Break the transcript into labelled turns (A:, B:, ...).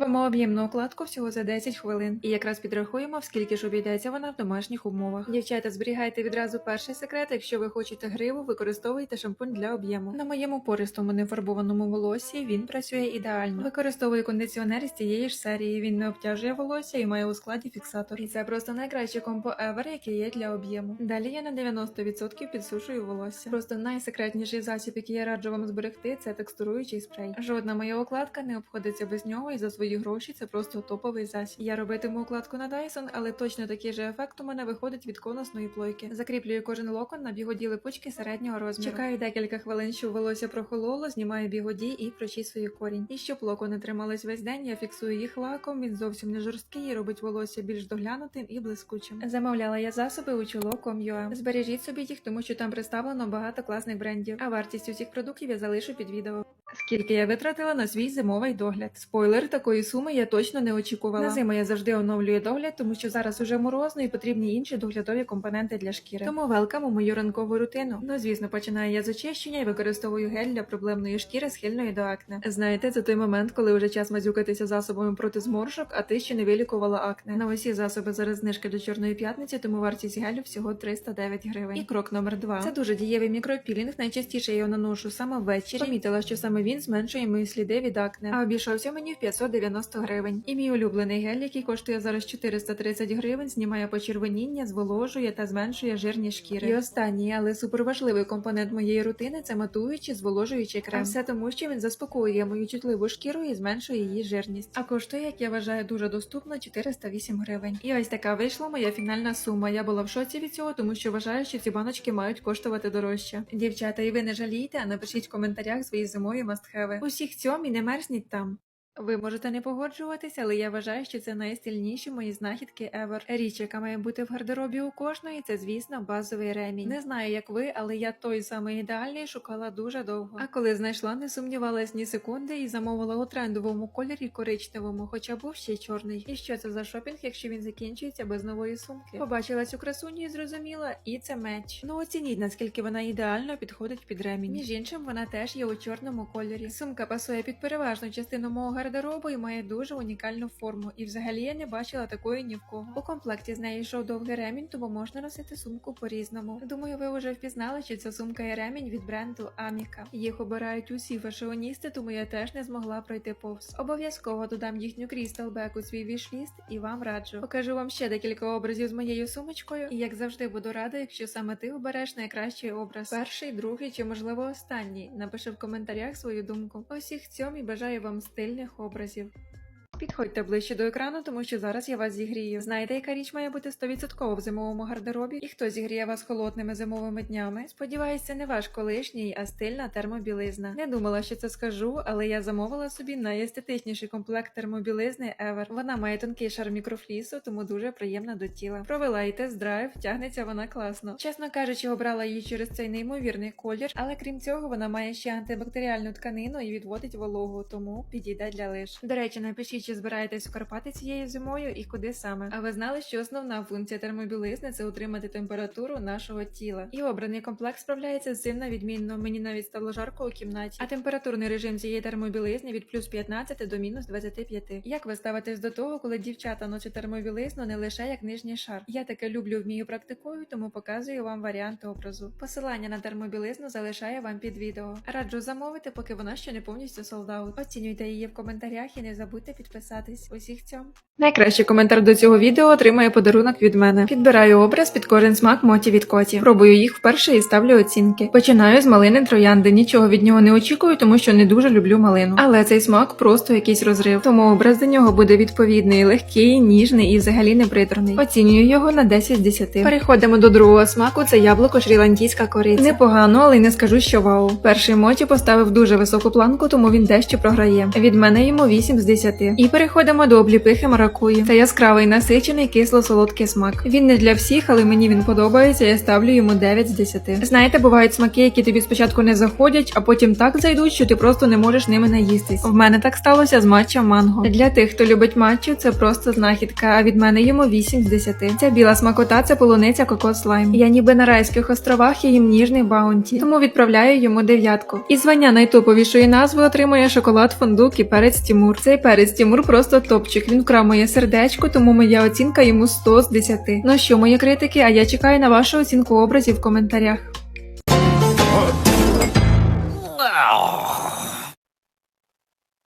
A: Робимо об'ємну укладку всього за 10 хвилин. І якраз підрахуємо, скільки ж обійдеться вона в домашніх умовах. Дівчата, зберігайте відразу перший секрет. Якщо ви хочете гриву, використовуйте шампунь для об'єму. На моєму пористому нефарбованому волосі він працює ідеально. Використовую кондиціонер з тієї ж серії. Він не обтяжує волосся і має у складі фіксатор. І це просто найкраще компо ever, яке є для об'єму. Далі я на 90% підсушую волосся. Просто найсекретніший засіб, який я раджу вам зберегти, це текстуруючий спрей. Жодна моя укладка не обходиться без нього, і за свої гроші це просто топовий засіб. Я робитиму укладку на Dyson, але точно такий же ефект у мене виходить від конусної плойки. Закріплюю кожен локон на бігоді липучки середнього розміру. Чекаю декілька хвилин, щоб волосся прохололо, знімаю бігоді і прочісую корінь. І щоб локони тримались весь день, я фіксую їх лаком. Він зовсім не жорсткий і робить волосся більш доглянутим і блискучим. Замовляла я засоби у чуло.com.ua. Збережіть собі їх, тому що там представлено багато класних брендів. А вартість усіх продуктів я залишу під відео. Скільки я витратила на свій зимовий догляд? Спойлер, такої суми я точно не очікувала. На зиму я завжди оновлюю догляд, тому що зараз уже морозно і потрібні інші доглядові компоненти для шкіри. Тому велкам у мою ранкову рутину. Ну звісно, починаю я з очищення і використовую гель для проблемної шкіри, схильної до акне. Знаєте, це той момент, коли вже час мазюкатися засобами проти зморшок, а ти ще не вилікувала акне. На усі засоби зараз знижки до чорної п'ятниці, тому вартість гелю всього 309 гривень. І крок номер два. Це дуже дієвий мікропілінг. Найчастіше я його наношу саме ввечері. Помітила, що саме він зменшує мої сліди від акне, а обійшовся мені в 590 гривень. І мій улюблений гель, який коштує зараз 430 гривень, знімає почервоніння, зволожує та зменшує жирні шкіри. І останній, але суперважливий компонент моєї рутини це матуючий, зволожуючий крем. А все тому, що він заспокоює мою чутливу шкіру і зменшує її жирність. А коштує, як я вважаю, дуже доступно 408 гривень. І ось така вийшла моя фінальна сума. Я була в шоці від цього, тому що вважаю, що ці баночки мають коштувати дорожче. Дівчата, і ви не жалійте, а напишіть в коментарях свої зимові мастхеви. Усіх цьом і не мерзніть там. Ви можете не погоджуватися, але я вважаю, що це найстильніші мої знахідки ever. Річ, яка має бути в гардеробі у кожної, це звісно базовий ремінь. Не знаю, як ви, але я той самий ідеальний шукала дуже довго. А коли знайшла, не сумнівалась ні секунди і замовила у трендовому кольорі коричневому, хоча був ще чорний. І що це за шопінг, якщо він закінчується без нової сумки? Побачила цю красуню і зрозуміла, і це меч. Ну оцініть, наскільки вона ідеально підходить під ремінь. Між іншим, вона теж є у чорному кольорі. Сумка пасує під переважну частину мого гардеробу і має дуже унікальну форму. І взагалі я не бачила такої ні в кого. У комплекті з нею йшов довгий ремінь, тому можна носити сумку по-різному. Думаю, ви вже впізнали, що ця сумка є ремінь від бренду Аміка. Їх обирають усі фашіоністи, тому я теж не змогла пройти повз. Обов'язково додам їхню Back у свій вішліст і вам раджу. Покажу вам ще декілька образів з моєю сумочкою, і як завжди буду рада, якщо саме ти обереш найкращий образ. Перший, другий чи можливо останній. Напиши в коментарях свою думку. Усіх цьому і бажаю вам стильних образів. Підходьте ближче до екрану, тому що зараз я вас зігрію. Знаєте, яка річ має бути 100% в зимовому гардеробі? І хто зігріє вас холодними зимовими днями? Сподіваюся, це не ваш колишній, а стильна термобілизна. Не думала, що це скажу, але я замовила собі найестетичніший комплект термобілизни ever. Вона має тонкий шар мікрофлісу, тому дуже приємна до тіла. Провела і тест-драйв, тягнеться вона класно. Чесно кажучи, обрала її через цей неймовірний колір, але крім цього, вона має ще антибактеріальну тканину і відводить вологу, тому підійде для лиш. До речі, напишіть, чи збираєтесь у Карпати цією зимою і куди саме. А ви знали, що основна функція термобілизни це утримати температуру нашого тіла. І обраний комплект справляється з цим на відмінно. Мені навіть стало жарко у кімнаті. А температурний режим цієї термобілизни від плюс 15 до мінус 25. Як ви ставитесь до того, коли дівчата носять термобілизну не лише як нижній шар? Я таке люблю, вмію практикую, тому показую вам варіант образу. Посилання на термобілизну залишаю вам під відео. Раджу замовити, поки вона ще не повністю солдаут. Оцінюйте її в коментарях і не забудьте підписатись. Усіх цьом. Найкращий коментар до цього відео отримає подарунок від мене. Підбираю образ під кожен смак моті від коті. Пробую їх вперше і ставлю оцінки. Починаю з малини троянди. Нічого від нього не очікую, тому що не дуже люблю малину. Але цей смак просто якийсь розрив. Тому образ до нього буде відповідний, легкий, ніжний і взагалі не приторний. Оцінюю його на 10 з 10. Переходимо до другого смаку. Це яблуко шрі-ланкійська кориця. Непогано, але й не скажу, що вау. Перший моті поставив дуже високу планку, тому він дещо програє. Від мене йому 8 з 10. І переходимо до обліпихи маракуї. Це яскравий насичений кисло-солодкий смак. Він не для всіх, але мені він подобається. Я ставлю йому 9 з 10. Знаєте, бувають смаки, які тобі спочатку не заходять, а потім так зайдуть, що ти просто не можеш ними наїстись. В мене так сталося з матча манго. Для тих, хто любить матчу, це просто знахідка. А від мене йому 8 з 10. Ця біла смакота це полуниця кокос лайм. Я ніби на райських островах я їм ніжний баунті, тому відправляю йому дев'ятку. І звання найтоповішої назви отримує шоколад фундук і перець Тімур. Цей перець Тімур Тимур просто топчик. Він вкрав моє сердечко, тому моя оцінка йому 100 з 10. Ну що, мої критики, а я чекаю на вашу оцінку образів в коментарях.